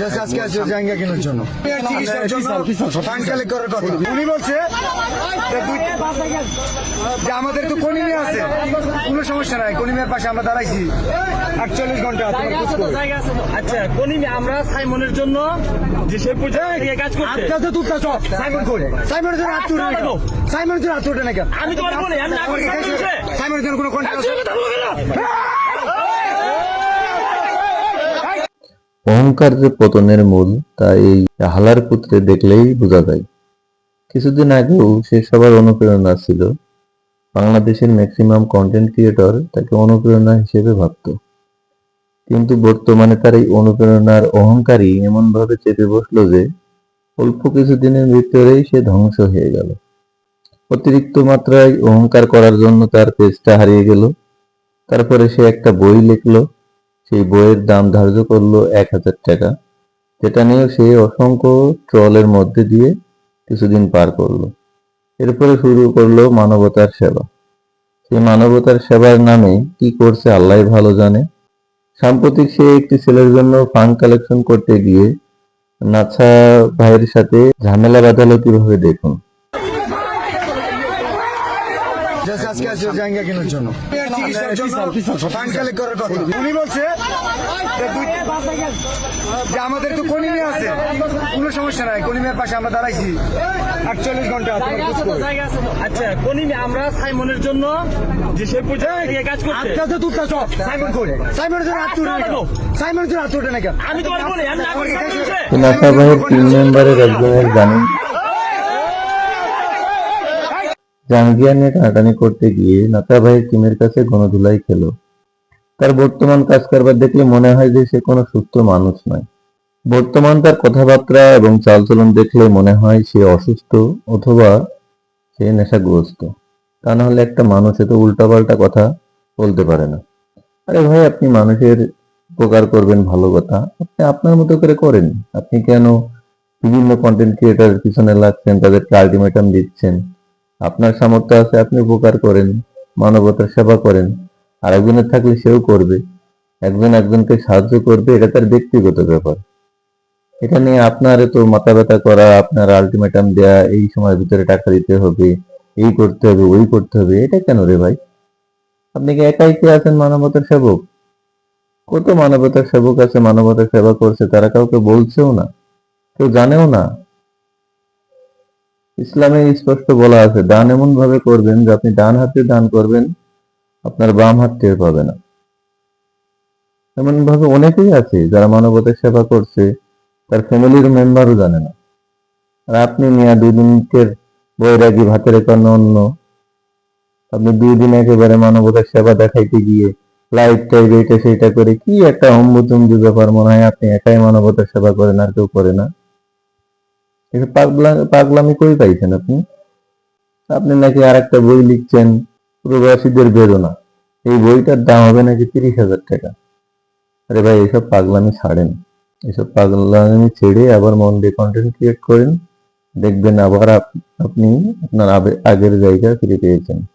Just আজকে আসছে জায়গা কেনার জন্য চিকিৎসার জন্য ফান্ড কালেক্ট করার কথা। উনি বলছে যে আমাদের তো কনিমে আছে। কোনো সমস্যা নাই কনিমের পাশে আমরা দাঁড়াইছি। আটচল্লিশ ঘণ্টা তোমার আচ্ছা কনিমি আমরা সাইমনের জন্য যে সে কাজ করছে। আটটা তো তুলতা সব সাইমন কই? সাইমনের জন্য সাইমনের জন্য না কেন আমি তো পারব আমি না আমার করতে কাছে পারব না। সাইমনের জন্য কোনো কন্ট্যাক্ট আছে অহংকার যে পতনের মূল তা এই হালার পুত্রে দেখলেই বোঝা যায়। কিছুদিন আগেও সে সবার অনুপ্রেরণা ছিল। বাংলাদেশের ম্যাক্সিমাম কন্টেন্ট ক্রিয়েটর তাকে অনুপ্রেরণা হিসেবে ভাবত। কিন্তু বর্তমানে তার এই অনুপ্রেরণার অহংকারী এমনভাবে চেপে বসল যে, অল্প কিছুদিনের ভিতরেই সে ধ্বংস হয়ে গেল। অতিরিক্ত মাত্রায় অহংকার করার জন্য তার পেজটা হারিয়ে গেল। তারপরে সে একটা বই লিখলো। সেই বইয়ের দাম ধার্য করল এক হাজার টাকা। যেটা নিয়ে সে অসংখ্য ট্রলের মধ্যে দিয়ে কিছুদিন পার করল। এরপরে শুরু করল মানবতার সেবা। সেই মানবতার সেবার নামে কি করছে আল্লাহ ভালো জানে। সাম্প্রতিক সে একটি ছেলের জন্য ফান্ড কালেকশন করতে গিয়ে নাছা ভাইয়ের সাথে ঝামেলা বাঁধালো কীভাবে দেখুন জাস্ট আজকে আসছে জায়গা কেনার জন্য। চিকিৎসার জন্য ফান্ড কালেক্ট করার কথা। উনি বলছে যে আমাদের তো কনিমে আছে। কোনো সমস্যা নাই। কনিমের পাশে আমরা দাঁড়াইছি। আটচল্লিশ ঘণ্টা তোমার করে। আচ্ছা কনিমি আমরা সাইমনের জন্য যে সে পর্যন্ত কাজ করছে। আটটা তো তুলতা সব। সাইমন কই? সাইমনের জন্য না কেন? সাইমনের জন্য হাত না কেন আমি তো পারব না, আমি না করতে না। এই নাসা মেম্বারের একজনের জানেন জাঙ্গিয়া নিয়ে টানাটানি করতে গিয়ে নাতা ভাইয়ের টিমের কাছে গণধুলাই খেলো। তার বর্তমান কাজ কারবার দেখলে মনে হয় যে সে কোনো সুস্থ মানুষ নয়। বর্তমান তার কথাবার্তা এবং চালচলন দেখলে মনে হয় সে অসুস্থ অথবা সে নেশাগ্রস্ত। তা না হলে একটা মানুষ এত উল্টাপাল্টা কথা বলতে পারে না। আরে ভাই, আপনি মানুষের উপকার করবেন ভালো কথা। আপনি আপনার মতো করে করেন। আপনি কেন বিভিন্ন কন্টেন্ট ক্রিয়েটারের পিছনে লাগছেন, তাদেরকে আলটিমেটাম দিচ্ছেন? আপনার সামর্থ্য আছে, আপনি উপকার করেন, মানবতার সেবা করেন। আর একজনের থাকলে সেও করবে। একজন একজনকে সাহায্য করবে, এটা তার ব্যক্তিগত ব্যাপার। এটা নিয়ে আপনার তো মাথা ব্যথা করা, আপনার আলটিমেটাম দেয়া, এই সময়ের ভিতরে টাকা দিতে হবে, এই করতে হবে, ওই করতে হবে, এটা কেন রে ভাই? আপনি কি একাই কে আছেন মানবতার সেবক? কত মানবতার সেবক আছে, মানবতার সেবা করছে, তারা কাউকে বলছেও না, কেউ জানেও না। ইসলামে স্পষ্ট বলা আছে, দান এমন ভাবে করবেন যে আপনি ডান হাতে দান করবেন, আপনার বাম হাত টের পাবে না। এমন ভাবে অনেকেই আছে যারা মানবতার সেবা করছে, তার ফ্যামিলির মেম্বারও জানে না। আর আপনি মিয়া, দুই দিনের বৈরাগী, ভাতের একান্ন অন্য। আপনি দুই দিন একেবারে মানবতার সেবা দেখাইতে গিয়ে লাইট টাইপ এইটা সেইটা করে, কি একটা অম্বুচুম্বু ব্যাপার মনে হয় আপনি একাই মানবতার সেবা করেন আর কেউ করে না। এটা পাগলা পাগলামি করে পাইছেন আপনি। আপনি নাকি আর একটা বই লিখছেন, প্রবাসীদের বেদনা। এই বইটার দাম হবে নাকি তিরিশ হাজার টাকা। আরে ভাই, এসব পাগলামি ছাড়েন। এসব পাগলামি ছেড়ে আবার মন দিয়ে কন্টেন্ট ক্রিয়েট করেন। দেখবেন আবার আপ- আপনি আপনার আগের জায়গা ফিরে পেয়েছেন।